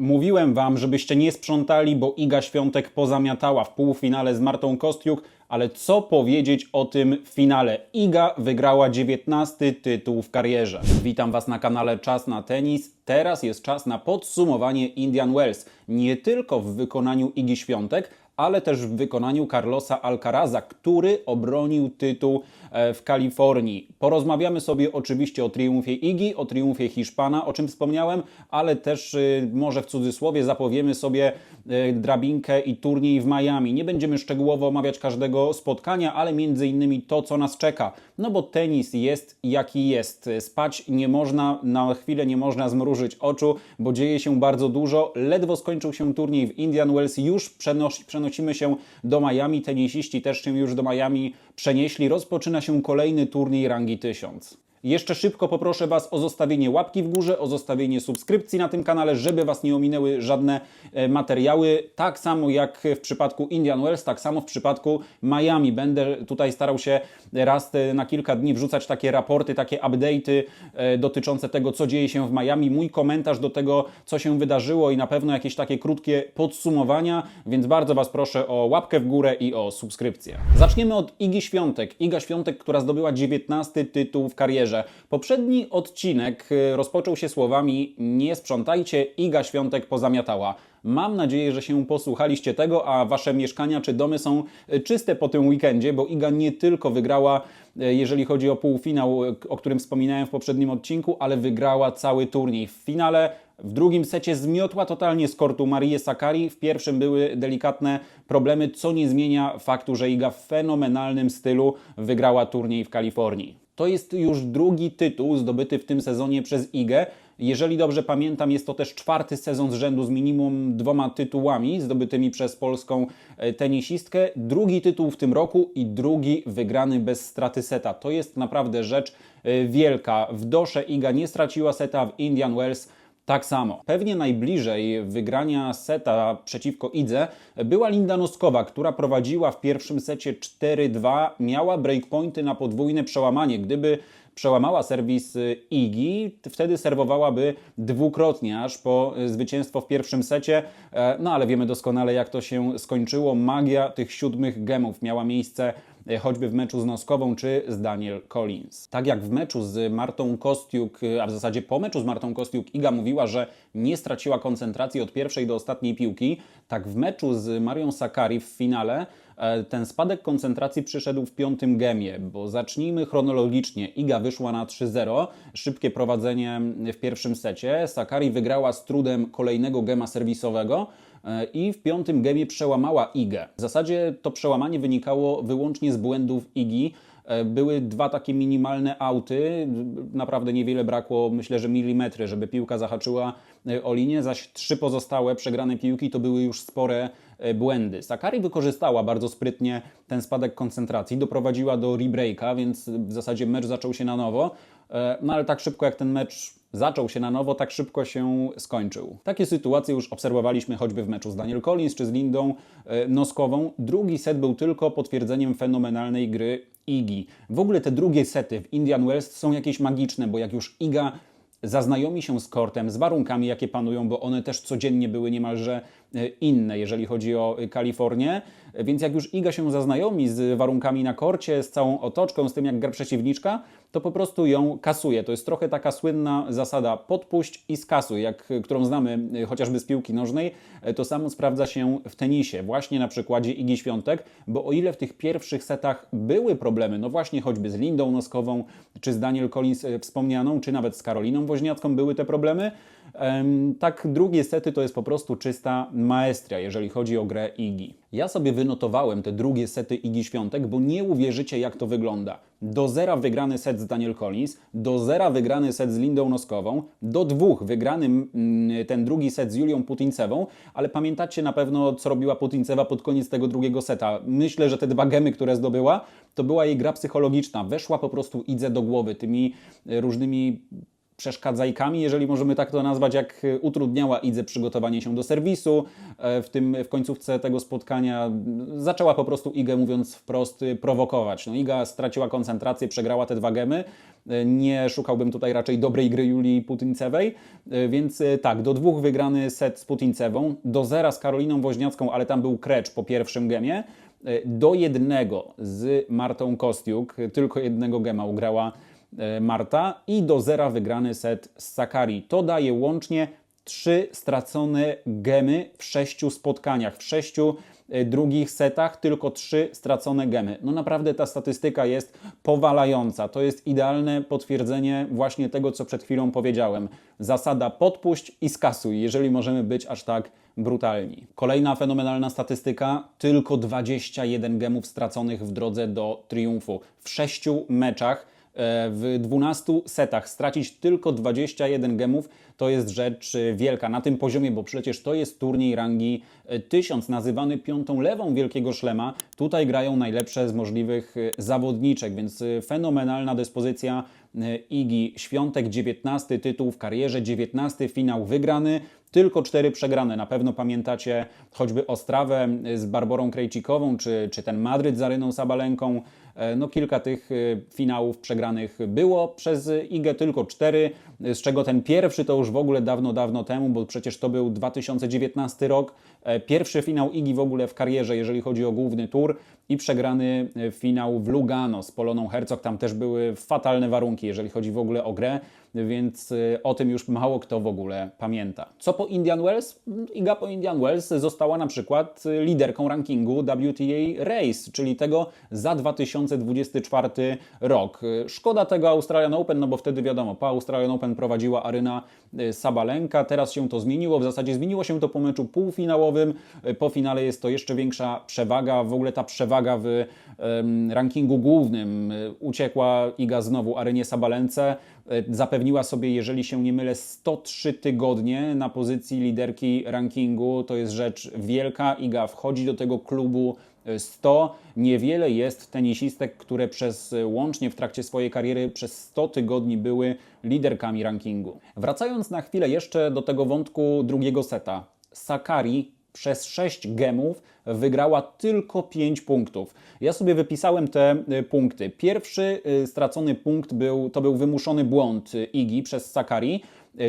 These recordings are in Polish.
Mówiłem wam, żebyście nie sprzątali, bo Iga Świątek pozamiatała w półfinale z Martą Kostiuk, ale co powiedzieć o tym finale? Iga wygrała 19 tytuł w karierze. Witam was na kanale Czas na tenis. Teraz jest czas na podsumowanie Indian Wells. Nie tylko w wykonaniu Igi Świątek, ale też w wykonaniu Carlosa Alcaraza, który obronił tytuł e, w Kalifornii. Porozmawiamy sobie oczywiście o triumfie Igi, o triumfie Hiszpana, o czym wspomniałem, ale też y, może w cudzysłowie zapowiemy sobie y, drabinkę i turniej w Miami. Nie będziemy szczegółowo omawiać każdego spotkania, ale między innymi to, co nas czeka. No bo tenis jest jaki jest. Spać nie można, na chwilę nie można zmrużyć oczu, bo dzieje się bardzo dużo. Ledwo skończył się turniej w Indian Wells, już przenosi, przenosimy się do Miami. Tenisiści też się już do Miami przenieśli. Rozpoczyna się kolejny turniej rangi 1000. Jeszcze szybko poproszę Was o zostawienie łapki w górze, o zostawienie subskrypcji na tym kanale, żeby Was nie ominęły żadne e, materiały. Tak samo jak w przypadku Indian Wells, tak samo w przypadku Miami. Będę tutaj starał się raz e, na kilka dni wrzucać takie raporty, takie update'y e, dotyczące tego, co dzieje się w Miami. Mój komentarz do tego, co się wydarzyło i na pewno jakieś takie krótkie podsumowania, więc bardzo Was proszę o łapkę w górę i o subskrypcję. Zaczniemy od Igi Świątek. Iga Świątek, która zdobyła 19 tytuł w karierze. Poprzedni odcinek y, rozpoczął się słowami Nie sprzątajcie, Iga Świątek pozamiatała. Mam nadzieję, że się posłuchaliście tego, a wasze mieszkania czy domy są y, czyste po tym weekendzie, bo Iga nie tylko wygrała, y, jeżeli chodzi o półfinał, o którym wspominałem w poprzednim odcinku, ale wygrała cały turniej. W finale w drugim secie zmiotła totalnie z kortu Marię Sakari. W pierwszym były delikatne problemy, co nie zmienia faktu, że Iga w fenomenalnym stylu wygrała turniej w Kalifornii. To jest już drugi tytuł zdobyty w tym sezonie przez Igę. Jeżeli dobrze pamiętam, jest to też czwarty sezon z rzędu z minimum dwoma tytułami zdobytymi przez polską e, tenisistkę. Drugi tytuł w tym roku i drugi wygrany bez straty seta. To jest naprawdę rzecz e, wielka. W Dosze Iga nie straciła seta, w Indian Wells tak samo. Pewnie najbliżej wygrania seta przeciwko Idze była Linda Noskowa, która prowadziła w pierwszym secie 4-2, miała breakpointy na podwójne przełamanie. Gdyby przełamała serwis Igi, wtedy serwowałaby dwukrotnie, aż po zwycięstwo w pierwszym secie. E, no ale wiemy doskonale, jak to się skończyło. Magia tych siódmych gemów miała miejsce choćby w meczu z Noskową czy z Daniel Collins. Tak jak w meczu z Martą Kostiuk, e, a w zasadzie po meczu z Martą Kostiuk Iga mówiła, że nie straciła koncentracji od pierwszej do ostatniej piłki, tak w meczu z Marią Sakari w finale e, ten spadek koncentracji przyszedł w piątym gemie, bo zacznijmy chronologicznie. Iga wyszła na 3-0, szybkie prowadzenie w pierwszym secie. Sakari wygrała z trudem kolejnego gema serwisowego, E, i w piątym gemie przełamała Igę. W zasadzie to przełamanie wynikało wyłącznie z błędów Igi. E, były dwa takie minimalne auty, naprawdę niewiele brakło, myślę, że milimetry, żeby piłka zahaczyła e, o linię, zaś trzy pozostałe przegrane piłki to były już spore błędy. Sakari wykorzystała bardzo sprytnie ten spadek koncentracji, doprowadziła do rebreaka, więc w zasadzie mecz zaczął się na nowo. No ale tak szybko jak ten mecz zaczął się na nowo, tak szybko się skończył. Takie sytuacje już obserwowaliśmy choćby w meczu z Daniel Collins czy z Lindą e, Noskową. Drugi set był tylko potwierdzeniem fenomenalnej gry Igi. W ogóle te drugie sety w Indian Wells są jakieś magiczne, bo jak już Iga zaznajomi się z kortem, z warunkami, jakie panują, bo one też codziennie były niemalże e, inne, jeżeli chodzi o Kalifornię. Więc jak już Iga się zaznajomi z warunkami na korcie, z całą otoczką, z tym jak gra przeciwniczka, to po prostu ją kasuje. To jest trochę taka słynna zasada podpuść i skasuj, jak, którą znamy y, chociażby z piłki nożnej. E, to samo sprawdza się w tenisie, właśnie na przykładzie Igi Świątek, bo o ile w tych pierwszych setach były problemy, no właśnie choćby z Lindą Noskową, czy z Daniel Collins e, wspomnianą, czy nawet z Karoliną Woźniacką były te problemy, tak drugie sety to jest po prostu czysta maestria, jeżeli chodzi o grę Igi. Ja sobie wynotowałem te drugie sety Igi Świątek, bo nie uwierzycie jak to wygląda. Do zera wygrany set z Daniel Collins, do zera wygrany set z Lindą Noskową, do dwóch wygrany mm, ten drugi set z Julią Putincewą, ale pamiętacie na pewno, co robiła Putincewa pod koniec tego drugiego seta. Myślę, że te dwa gemy, które zdobyła, to była jej gra psychologiczna. Weszła po prostu Idze do głowy tymi różnymi przeszkadzajkami, jeżeli możemy tak to nazwać, jak e, utrudniała Idze przygotowanie się do serwisu. E, W tym w końcówce tego spotkania m, zaczęła po prostu Igę, mówiąc wprost, y, prowokować. No, Iga straciła koncentrację, przegrała te dwa gemy. E, Nie szukałbym tutaj raczej dobrej gry Julii Putincewej, E, więc tak, do dwóch wygrany set z Putincewą, do zera z Karoliną Woźniacką, ale tam był krecz po pierwszym gemie, do jednego z Martą Kostiuk, tylko jednego gema ugrała Marta i do zera wygrany set z Sakari. To daje łącznie trzy stracone gemy w sześciu spotkaniach, w sześciu e, drugich setach tylko trzy stracone gemy. No naprawdę ta statystyka jest powalająca. To jest idealne potwierdzenie właśnie tego, co przed chwilą powiedziałem. Zasada podpuść i skasuj, jeżeli możemy być aż tak brutalni. Kolejna fenomenalna statystyka, tylko 21 gemów straconych w drodze do triumfu. W sześciu meczach e, w 12 setach stracić tylko 21 gemów to jest rzecz e, wielka na tym poziomie, bo przecież to jest turniej rangi e, 1000, nazywany piątą lewą Wielkiego Szlema. Tutaj grają najlepsze z możliwych e, zawodniczek, więc e, fenomenalna dyspozycja e, Igi Świątek, 19 tytuł w karierze, 19 finał wygrany. Tylko cztery przegrane. Na pewno pamiętacie choćby Ostrawę e, z Barborą Krejcikową, czy, czy ten Madryt z Aryną Sabalenką. E, No kilka tych finałów przegranych było przez Igę, tylko cztery, z czego ten pierwszy to już w ogóle dawno, dawno temu, bo przecież to był 2019 rok. E, Pierwszy finał Igi w ogóle w karierze, jeżeli chodzi o główny tur i przegrany finał w Lugano z Poloną Hercog. Tam też były fatalne warunki, jeżeli chodzi w ogóle o grę, więc e, o tym już mało kto w ogóle pamięta. Co po Indian Wells? Iga po Indian Wells została na przykład e, liderką rankingu WTA Race, czyli tego za 2024 rok. E, Szkoda tego Australian Open, no bo wtedy wiadomo, po Australian Open prowadziła Aryna Sabalenka, teraz się to zmieniło, w zasadzie zmieniło się to po meczu półfinałowym, po finale jest to jeszcze większa przewaga, w ogóle ta przewaga w rankingu głównym. Uciekła Iga znowu Arynie Sabalence, e, zapewniła sobie, jeżeli się nie mylę, 103 tygodnie na pozycji liderki rankingu. To jest rzecz wielka. Iga wchodzi do tego klubu e, 100. Niewiele jest tenisistek, które przez e, łącznie w trakcie swojej kariery przez 100 tygodni były liderkami rankingu. Wracając na chwilę jeszcze do tego wątku drugiego seta. Sakari przez 6 gemów wygrała tylko 5 punktów. Ja sobie wypisałem te y, punkty. Pierwszy y, stracony punkt był, to był wymuszony błąd y, Igi przez Sakari.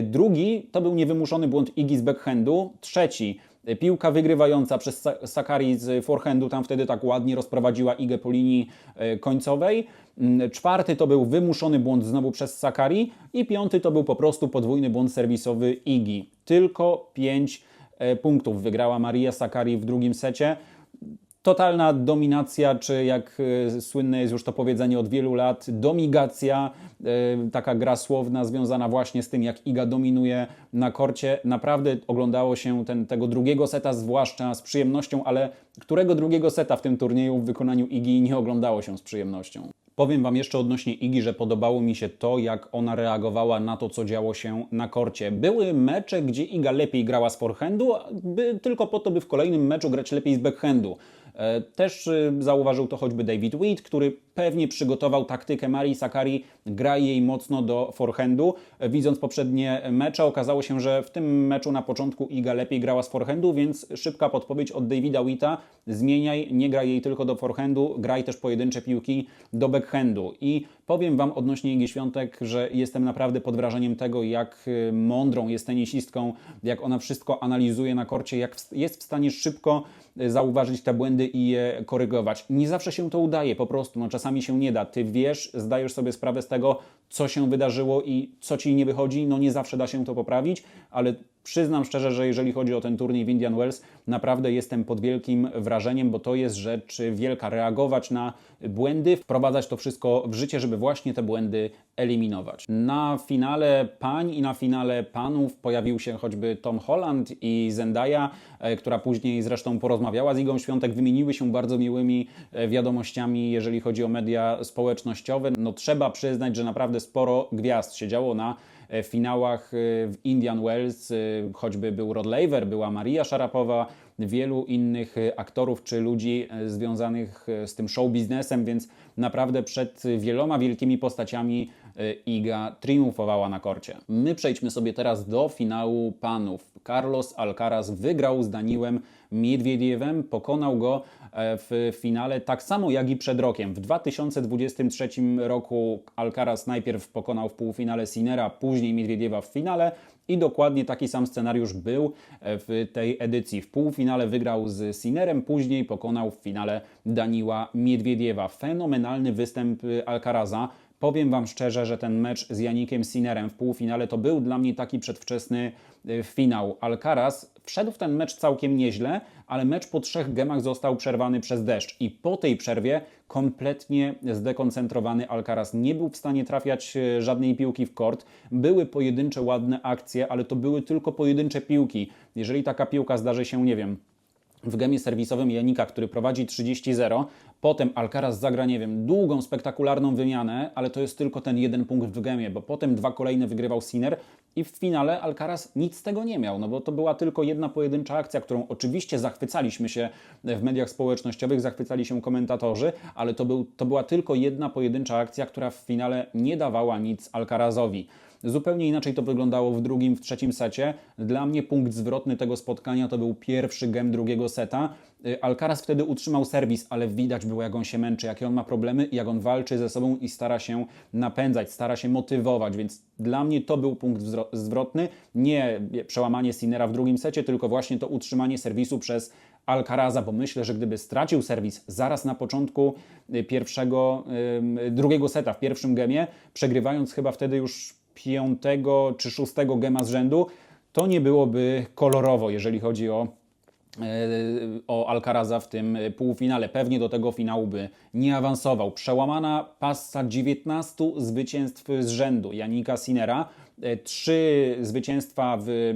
Drugi to był niewymuszony błąd Igi z backhandu. Trzeci piłka wygrywająca przez Sa- Sakari z forehandu, tam wtedy tak ładnie rozprowadziła Igę po linii końcowej. Mm, Czwarty to był wymuszony błąd znowu przez Sakari i piąty to był po prostu podwójny błąd serwisowy Igi. Tylko 5 e, punktów wygrała Maria Sakari w drugim secie. Totalna dominacja, czy jak e, słynne jest już to powiedzenie od wielu lat, domigacja, e, taka gra słowna związana właśnie z tym, jak Iga dominuje na korcie. Naprawdę oglądało się ten, tego drugiego seta, zwłaszcza z przyjemnością, ale którego drugiego seta w tym turnieju w wykonaniu Igi nie oglądało się z przyjemnością? Powiem Wam jeszcze odnośnie Igi, że podobało mi się to, jak ona reagowała na to, co działo się na korcie. Były mecze, gdzie Iga lepiej grała z forehandu, by, tylko po to, by w kolejnym meczu grać lepiej z backhandu. E, Też y, zauważył to choćby David Wheat, który pewnie przygotował taktykę Marii Sakari, gra jej mocno do forehandu. E, Widząc poprzednie mecze, okazało się, że w tym meczu na początku Iga lepiej grała z forehandu, więc szybka podpowiedź od Davida Wheata, zmieniaj, nie graj jej tylko do forehandu, graj też pojedyncze piłki do backhandu. I powiem Wam odnośnie Igi Świątek, że jestem naprawdę pod wrażeniem tego, jak y, mądrą jest tenisistką, jak ona wszystko analizuje na korcie, jak jest w stanie szybko y, zauważyć te błędy i je korygować. Nie zawsze się to udaje, po prostu, no czasami się nie da. Ty wiesz, zdajesz sobie sprawę z tego, co się wydarzyło i co ci nie wychodzi, no nie zawsze da się to poprawić, ale przyznam szczerze, że jeżeli chodzi o ten turniej w Indian Wells, naprawdę jestem pod wielkim wrażeniem, bo to jest rzecz wielka. Reagować na błędy, wprowadzać to wszystko w życie, żeby właśnie te błędy eliminować. Na finale pań i na finale panów pojawił się choćby Tom Holland i Zendaya, e, która później zresztą porozmawiała z Igą Świątek, wymieniły się bardzo miłymi e, wiadomościami, jeżeli chodzi o media społecznościowe. No trzeba przyznać, że naprawdę sporo gwiazd siedziało na e, finałach e, w Indian Wells, e, choćby był Rod Laver, była Maria Szarapowa, wielu innych aktorów czy ludzi związanych z tym show biznesem, więc naprawdę przed wieloma wielkimi postaciami Iga triumfowała na korcie. My przejdźmy sobie teraz do finału panów. Carlos Alcaraz wygrał z Daniłem Miedwiediewem, pokonał go e, w finale tak samo jak i przed rokiem. W 2023 roku Alcaraz najpierw pokonał w półfinale Sinera, później Miedwiediewa w finale i dokładnie taki sam scenariusz był e, w tej edycji. W półfinale wygrał z Sinerem, później pokonał w finale Daniła Miedwiediewa. Fenomenalny występ y, Alcaraza. Powiem Wam szczerze, że ten mecz z Janikiem Sinerem w półfinale to był dla mnie taki przedwczesny y, finał. Alcaraz wszedł w ten mecz całkiem nieźle, ale mecz po trzech gemach został przerwany przez deszcz i po tej przerwie kompletnie zdekoncentrowany Alcaraz nie był w stanie trafiać y, żadnej piłki w kort. Były pojedyncze ładne akcje, ale to były tylko pojedyncze piłki. Jeżeli taka piłka zdarzy się, nie wiem, w gemie serwisowym Janika, który prowadzi 30-0, potem Alcaraz zagra, nie wiem, długą, spektakularną wymianę, ale to jest tylko ten jeden punkt w gemie, bo potem dwa kolejne wygrywał Sinner i w finale Alcaraz nic z tego nie miał, no bo to była tylko jedna pojedyncza akcja, którą oczywiście zachwycaliśmy się w mediach społecznościowych, zachwycali się komentatorzy, ale to, był, to była tylko jedna pojedyncza akcja, która w finale nie dawała nic Alcarazowi. Zupełnie inaczej to wyglądało w drugim, w trzecim secie. Dla mnie punkt zwrotny tego spotkania to był pierwszy gem drugiego seta. Y, Alcaraz wtedy utrzymał serwis, ale widać było, jak on się męczy, jakie on ma problemy, jak on walczy ze sobą i stara się napędzać, stara się motywować, więc dla mnie to był punkt zwrotny. Nie przełamanie Sinera w drugim secie, tylko właśnie to utrzymanie serwisu przez Alcaraza, bo myślę, że gdyby stracił serwis zaraz na początku y, pierwszego, drugiego seta w pierwszym gemie, przegrywając chyba wtedy już piątego czy szóstego gema z rzędu, to nie byłoby kolorowo, jeżeli chodzi o e, o Alcaraza w tym półfinale. Pewnie do tego finału by nie awansował. Przełamana passa 19 zwycięstw z rzędu Janika Sinera. E, Trzy zwycięstwa w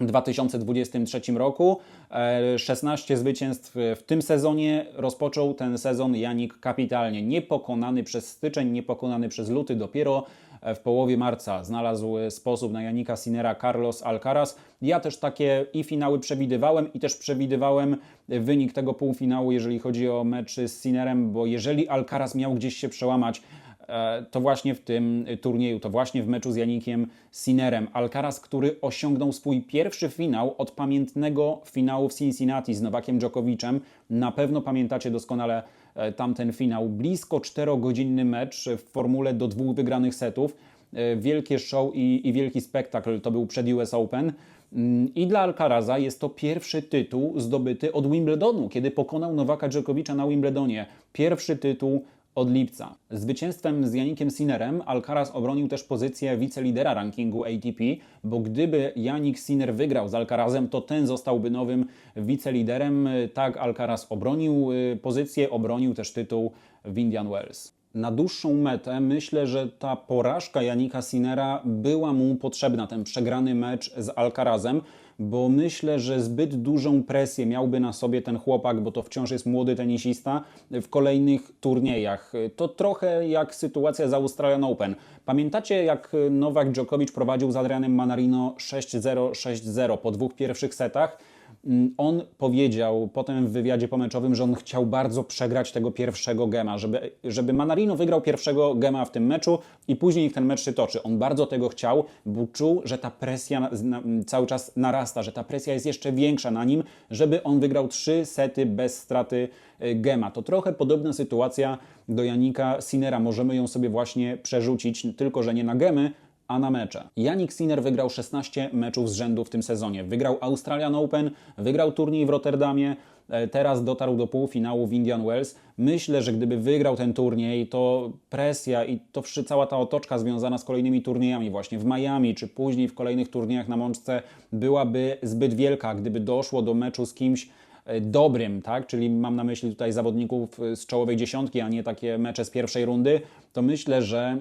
2023 roku. E, 16 zwycięstw w tym sezonie. Rozpoczął ten sezon Janik kapitalnie. Niepokonany przez styczeń, niepokonany przez luty. Dopiero e, w połowie marca znalazł sposób na Janika Sinera Carlos Alcaraz. Ja też takie i finały przewidywałem i też przewidywałem wynik tego półfinału, jeżeli chodzi o mecz z Sinerem, bo jeżeli Alcaraz miał gdzieś się przełamać, e, to właśnie w tym turnieju, to właśnie w meczu z Janikiem Sinerem. Alcaraz, który osiągnął swój pierwszy finał od pamiętnego finału w Cincinnati z Nowakiem Djokoviczem. Na pewno pamiętacie doskonale e, tamten finał. Blisko 4-godzinny mecz w formule do dwóch wygranych setów. E, Wielkie show i, i wielki spektakl to był przed US Open. Mm, I dla Alcaraza jest to pierwszy tytuł zdobyty od Wimbledonu, kiedy pokonał Nowaka Dżokowicza na Wimbledonie. Pierwszy tytuł od lipca. Zwycięstwem z Janikiem Sinnerem Alcaraz obronił też pozycję wicelidera rankingu ATP, bo gdyby Janik Sinner wygrał z Alcarazem, to ten zostałby nowym wiceliderem. Tak Alcaraz obronił y, pozycję, obronił też tytuł w Indian Wells. Na dłuższą metę myślę, że ta porażka Janika Sinera była mu potrzebna, ten przegrany mecz z Alcarazem, bo myślę, że zbyt dużą presję miałby na sobie ten chłopak, bo to wciąż jest młody tenisista, w kolejnych turniejach. To trochę jak sytuacja z Australian Open. Pamiętacie, jak Nowak Djokovic prowadził z Adrianem Manarino 6-0, 6-0 po dwóch pierwszych setach? Mm, On powiedział potem w wywiadzie pomeczowym, że on chciał bardzo przegrać tego pierwszego gema, żeby, żeby Manarino wygrał pierwszego gema w tym meczu i później ten mecz się toczy. On bardzo tego chciał, bo czuł, że ta presja na, cały czas narasta, że ta presja jest jeszcze większa na nim, żeby on wygrał trzy sety bez straty y, gema. To trochę podobna sytuacja do Janika Sinera. Możemy ją sobie właśnie przerzucić, tylko że nie na gemy, a na mecze. Janik Sinner wygrał 16 meczów z rzędu w tym sezonie. Wygrał Australian Open, wygrał turniej w Rotterdamie, e, teraz dotarł do półfinału w Indian Wells. Myślę, że gdyby wygrał ten turniej, to presja i to cała ta otoczka związana z kolejnymi turniejami właśnie w Miami, czy później w kolejnych turniejach na Mączce byłaby zbyt wielka, gdyby doszło do meczu z kimś dobrym, tak? Czyli mam na myśli tutaj zawodników e, z czołowej dziesiątki, a nie takie mecze z pierwszej rundy, to myślę, że,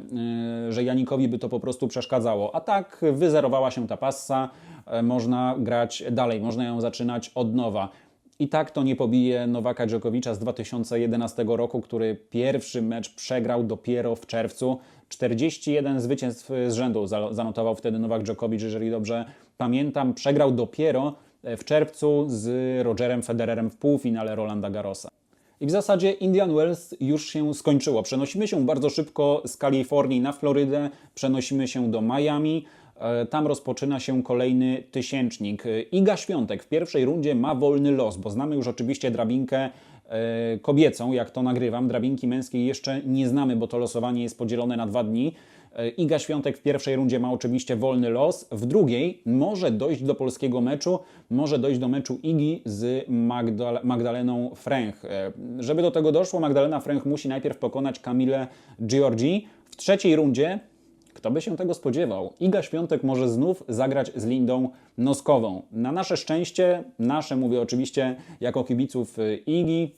yy, że Janikowi by to po prostu przeszkadzało. A tak wyzerowała się ta passa, e, można grać dalej, można ją zaczynać od nowa. I tak to nie pobije Nowaka Dżokowicza z 2011 roku, który pierwszy mecz przegrał dopiero w czerwcu. 41 zwycięstw z rzędu za- zanotował wtedy Nowak Dżokowicz, jeżeli dobrze pamiętam. Przegrał dopiero w czerwcu z Rogerem Federerem w półfinale Rolanda Garrosa. I w zasadzie Indian Wells już się skończyło. Przenosimy się bardzo szybko z Kalifornii na Florydę, przenosimy się do Miami. E, Tam rozpoczyna się kolejny tysięcznik. E, Iga Świątek w pierwszej rundzie ma wolny los, bo znamy już oczywiście drabinkę kobiecą, jak to nagrywam. Drabinki męskiej jeszcze nie znamy, bo to losowanie jest podzielone na dwa dni. E, Iga Świątek w pierwszej rundzie ma oczywiście wolny los, w drugiej może dojść do polskiego meczu, może dojść do meczu Igi z Magdal Magdaleną Fręch. E, Żeby do tego doszło, Magdalena Fręch musi najpierw pokonać Kamilę Giorgi. W trzeciej rundzie kto by się tego spodziewał? Iga Świątek może znów zagrać z Lindą Noskową. Na nasze szczęście, nasze mówię oczywiście jako kibiców y, Igi,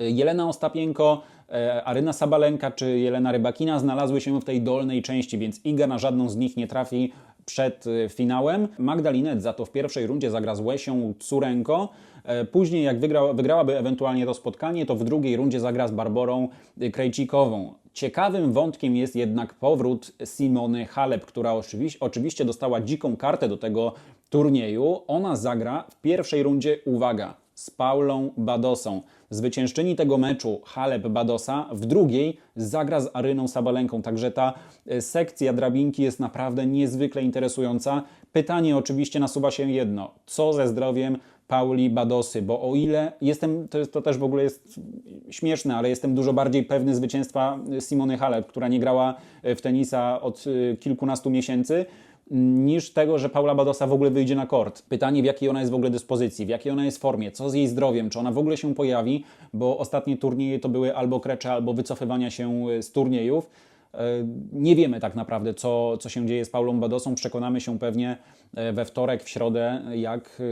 y, Jelena Ostapienko, e, Aryna Sabalenka czy Jelena Rybakina znalazły się w tej dolnej części, więc Iga na żadną z nich nie trafi przed y, finałem. Magdalinet za to w pierwszej rundzie zagra z Łesią Curenko. E, Później, jak wygrała, wygrałaby ewentualnie to spotkanie, to w drugiej rundzie zagra z Barborą y, Krejcikową. Ciekawym wątkiem jest jednak powrót Simony Halep, która oczywiście, dostała dziką kartę do tego turnieju. Ona zagra w pierwszej rundzie, uwaga, z Paulą Badosą. Zwyciężczyni tego meczu Halep Badosa w drugiej zagra z Aryną Sabalenką. Także ta e, sekcja drabinki jest naprawdę niezwykle interesująca. Pytanie oczywiście nasuwa się jedno: co ze zdrowiem Pauli Badosy? Bo o ile jestem, to, jest, to też w ogóle jest śmieszne, ale jestem dużo bardziej pewny zwycięstwa Simony Halep, która nie grała w tenisa od e, kilkunastu miesięcy niż tego, że Paula Badosa w ogóle wyjdzie na kort. Pytanie, w jakiej ona jest w ogóle dyspozycji, w jakiej ona jest formie, co z jej zdrowiem, czy ona w ogóle się pojawi, bo ostatnie turnieje to były albo krecze, albo wycofywania się z turniejów. E, Nie wiemy tak naprawdę, co, co się dzieje z Paulą Badosą. Przekonamy się pewnie e, we wtorek, w środę, jak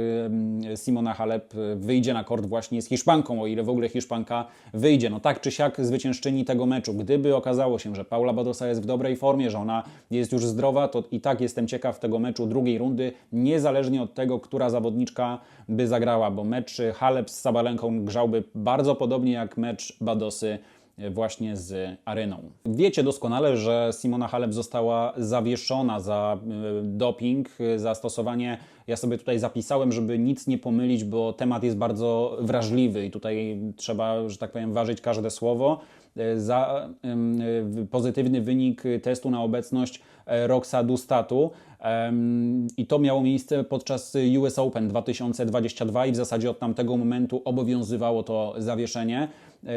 e, Simona Halep wyjdzie na kort właśnie z Hiszpanką, o ile w ogóle Hiszpanka wyjdzie. No tak czy siak zwyciężczyni tego meczu. Gdyby okazało się, że Paula Badosa jest w dobrej formie, że ona jest już zdrowa, to i tak jestem ciekaw tego meczu drugiej rundy, niezależnie od tego, która zawodniczka by zagrała, bo mecz Halep z Sabalenką grzałby bardzo podobnie jak mecz Badosy właśnie z Aryną. Wiecie doskonale, że Simona Halep została zawieszona za y, doping, y, za stosowanie. Ja sobie tutaj zapisałem, żeby nic nie pomylić, bo temat jest bardzo wrażliwy i tutaj trzeba, że tak powiem, ważyć każde słowo. Y, Za pozytywny wynik testu na obecność e, Roxadustatu. I to miało miejsce podczas US Open 2022 i w zasadzie od tamtego momentu obowiązywało to zawieszenie.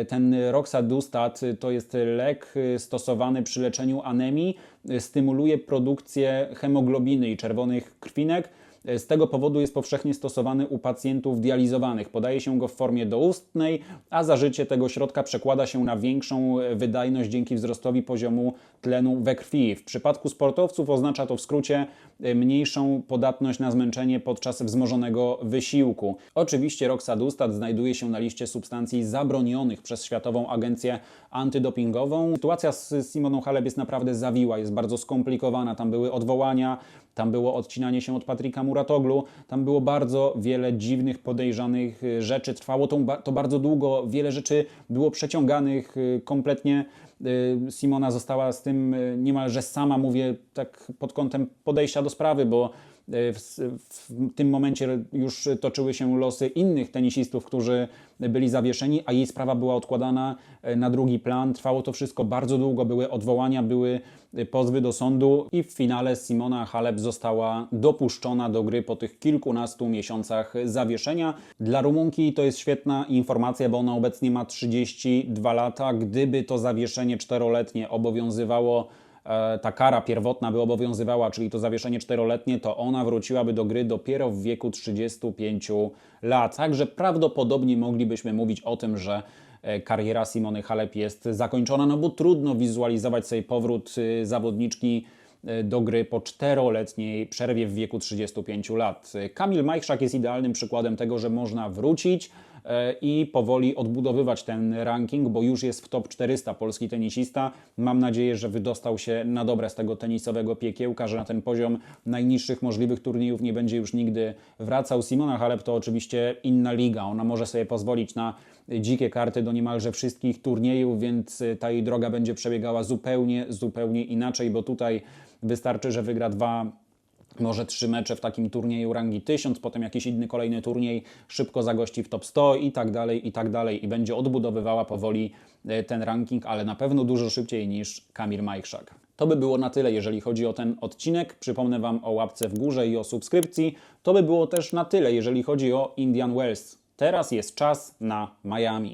Ten Roxadustat to jest lek y, stosowany przy leczeniu anemii, y, stymuluje produkcję hemoglobiny i czerwonych krwinek. Z tego powodu jest powszechnie stosowany u pacjentów dializowanych. Podaje się go w formie doustnej, a zażycie tego środka przekłada się na większą wydajność dzięki wzrostowi poziomu tlenu we krwi. W przypadku sportowców oznacza to w skrócie mniejszą podatność na zmęczenie podczas wzmożonego wysiłku. Oczywiście Roxadustat znajduje się na liście substancji zabronionych przez Światową Agencję Antydopingową. Sytuacja z Simoną Halep jest naprawdę zawiła, jest bardzo skomplikowana. Tam były odwołania, tam było odcinanie się od Patryka Muratoglu, tam było bardzo wiele dziwnych, podejrzanych y, rzeczy. Trwało to, ba- to bardzo długo, wiele rzeczy było przeciąganych y, kompletnie. Y, Simona została z tym y, niemalże sama, mówię tak pod kątem podejścia do sprawy, bo y, w, w tym momencie już toczyły się losy innych tenisistów, którzy byli zawieszeni, a jej sprawa była odkładana y, na drugi plan. Trwało to wszystko bardzo długo, były odwołania, były y, pozwy do sądu i w finale Simona Halep została dopuszczona do gry po tych kilkunastu miesiącach zawieszenia. Dla Rumunki to jest świetna informacja, bo ona obecnie ma 32 lata. Gdyby to zawieszenie czteroletnie obowiązywało e, ta kara pierwotna by obowiązywała, czyli to zawieszenie czteroletnie, to ona wróciłaby do gry dopiero w wieku 35 lat. Także prawdopodobnie moglibyśmy mówić o tym, że e, kariera Simony Halep jest zakończona, no bo trudno wizualizować sobie powrót y, zawodniczki y, do gry po czteroletniej przerwie w wieku 35 lat. Kamil Majchrzak jest idealnym przykładem tego, że można wrócić, e, i powoli odbudowywać ten ranking, bo już jest w top 400 polski tenisista. Mam nadzieję, że wydostał się na dobre z tego tenisowego piekiełka, że na ten poziom najniższych możliwych turniejów nie będzie już nigdy wracał. Simona Halep to oczywiście inna liga. Ona może sobie pozwolić na dzikie karty do niemalże wszystkich turniejów, więc y, ta jej droga będzie przebiegała zupełnie, zupełnie inaczej, bo tutaj wystarczy, że wygra dwa może trzy mecze w takim turnieju rangi 1000, potem jakiś inny kolejny turniej, szybko zagości w top 100 i tak dalej, i tak dalej. I będzie odbudowywała powoli e, ten ranking, ale na pewno dużo szybciej niż Kamil Majchrzak. To by było na tyle, jeżeli chodzi o ten odcinek. Przypomnę Wam o łapce w górze i o subskrypcji. To by było też na tyle, jeżeli chodzi o Indian Wells. Teraz jest czas na Miami.